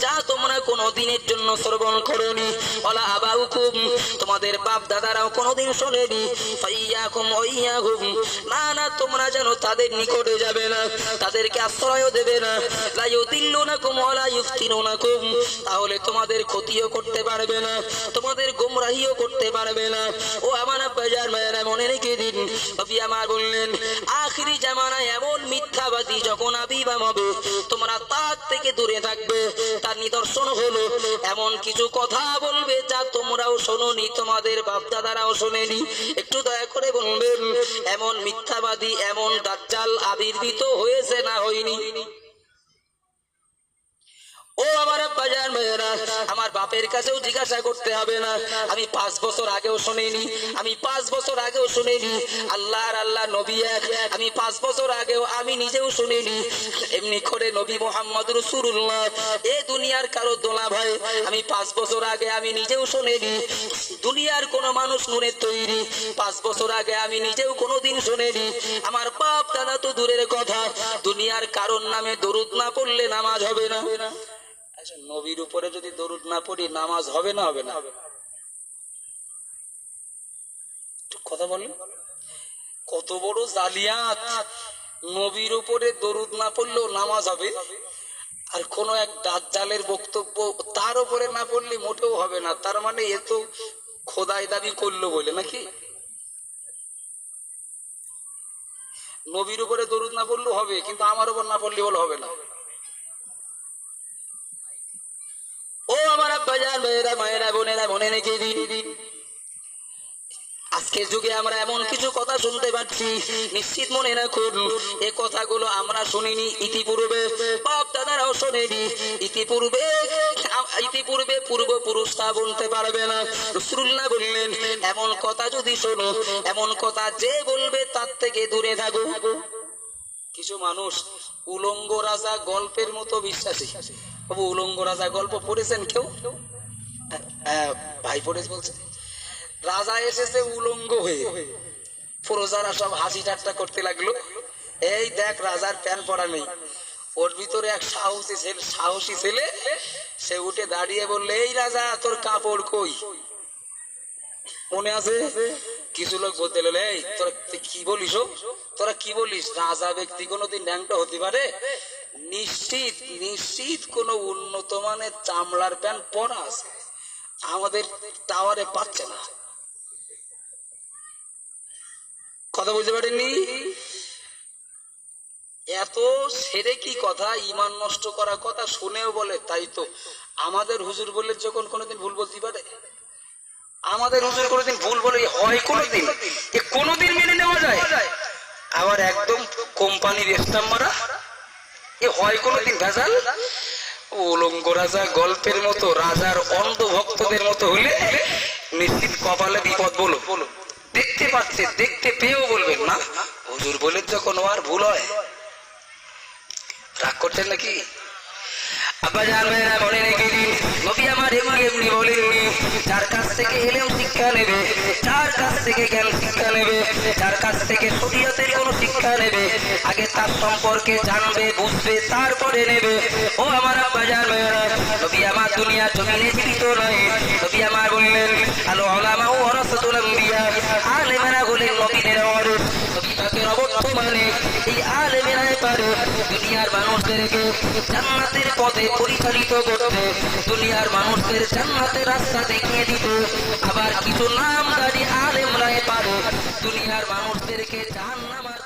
যা তোমরা কোনো দিনের জন্য শ্রবণ করনি। আবাউকুম, তোমাদের বাপ দাদারাও কোনোদিন শোনেনি। না না, তোমরা যেন তাদের নিকটে যাবে না, তাদেরকে আশ্রয় দেবে না। তাহলে তোমাদের ক্ষতিও করতে পারবে না, তোমাদের গোমরাহিও করতে পারবে না। ও আমার বাজার মায়েরা মনে রেখে দিন। নবী আমার বললেন, আখিরি জামানায় এমন মিথ্যাবাদী যখন আবির্ভাব হবে তোমরা তার থেকে দূরে থাকবে, তার নিদর্শন হলো এমন কিছু কথা বলবে যা তোমরাও শোনোনি, তোমাদের বাপদাদারাও শোনেনি। একটু দয়া করে বলবেন, এমন মিথ্যাবাদী, এমন দাজ্জাল আবির্ভূত হয়েছে না হয়নি? ও আমার মেয়েরা আমার বাপের কাছেও জিজ্ঞাসা করতে হবে না। আমি পাঁচ বছর আগেও শুনিনি, আমি পাঁচ বছর আগেও শুনিনি। আল্লাহ নবী এক, আমি পাঁচ বছর আগেও আমি নিজেও শুনিনি। এমনি করে নবী মোহাম্মদ রসুল্লাহ এ দুনিয়ার কারও দোলা ভাই, আমি পাঁচ বছর আগে আমি নিজেও শুনিনি। দুনিয়ার কোনো মানুষ নুনের তৈরি, পাঁচ বছর আগে আমি নিজেও কোনোদিন শুনিনি। আমার বাপ দাদা তো দূরের কথা, দুনিয়ার কারণ নামে দরুদ না পড়লে নামাজ হবে না। নবীর উপরে যদি দরুদ না পড়ি, নামাজ হবে না হবে না? কথা বলেন। কত বড় জালিয়াত। নবীর উপরে দরুদ না পড়লেও নামাজ হবে। আর কোন এক দাজ্জালের বক্তব্য তার উপরে না পড়লে মোটেও হবে না। তার মানে এ তো খোদাই দাবি করল বলে, নাকি? নবীর উপরে দরুদ না পড়লেও হবে, কিন্তু আমার উপর না পড়লে বলে হবে না ও আজকের যুগে আমরা এমন কিছু কথা শুনতে পাচ্ছি, নিশ্চিত মনে রাখুন, এ কথাগুলো আমরা শুনিনি ইতিপূর্বে, বাপ দাদারাও শোনেনি। ইতিপূর্বে ইতিপূর্বে তা বলতে পারবে না। রসুল্লাহ বললেন, এমন কথা যদি শোনো, এমন কথা যে বলবে তার থেকে দূরে থাকো। কিছু মানুষ উলঙ্গ রাজা গল্পের মতো বিশ্বাসী। বাবু উলঙ্গ রাজা গল্প পড়েছেন কেউ? হ্যাঁ, ভাই পড়েছে বলছে রাজা এসেছে উলঙ্গ হয়ে। প্রজারা সব হাসি ঠাট্টা করতে লাগল। এই দেখ রাজার প্যান পরা নেই। ওর ভিতরে এক সাহসী ছেলে সাহসী ছেলে সে উঠে দাঁড়িয়ে বললে এই রাজা তোর কাপড় কই? মনে আছে? কিছু লোক বলতে লাগল এই তোরা কি বলিস? তোরা কি বলিস? রাজা ব্যক্তি কোনোদিন ন্যাংটা হতে পারে? নিশ্চিত নিশ্চিত কোন উন্নত মানের চামড়ার প্যান্ট পরা আছে। আমাদের টাওয়ারে পাচ্ছে না। কথা বুঝতে পারেননি? এত সেরে কি কথা? ইমান নষ্ট করা কথা শুনেও বলে, তাই তো। আমাদের হুজুর বলে যখন কোনোদিন ভুল বলতে পারে? আমাদের হুজুর কোনোদিন ভুল বলে হয় কোনোদিন? কোনোদিন মেনে নেওয়া যায়? আবার একদম কোম্পানির স্টাম্প মারা হয় কোনোদিন, ভেজাল? উলঙ্গ রাজা গল্পের মতো, রাজার অন্ধ ভক্তদের মতো হলে নিশ্চিত কপালে বিপদ বলো। দেখতে পাচ্ছে, দেখতে পেয়েও বলবেন না। হুজুর বলে, যখন আর ভুল হয়, রাগ করছেন নাকি? শিক্ষা নেবে, যার কাছ থেকে জ্ঞান শিক্ষা নেবে, যার কাছ থেকে কোনো শিক্ষা নেবে, আগে তার সম্পর্কে জানবে, বুঝবে, তারপরে নেবে। ও আমার আব্বা জানবে আমার দুনিয়া জমিনে জীবিত নয়। নবী আমার বললেন, আলো আলামা তাকে অবর্তমানে এই আলেমেরাই পারে দুনিয়ার মানুষদেরকে জান্নাতের পথে পরিচালিত করতে দুনিয়ার মানুষদের জান্নাতের রাস্তা দেখিয়ে দিতে আবার কিছু নামদারি আলেমরাই পারে। দুনিয়ার মানুষদেরকে জাহান্নামার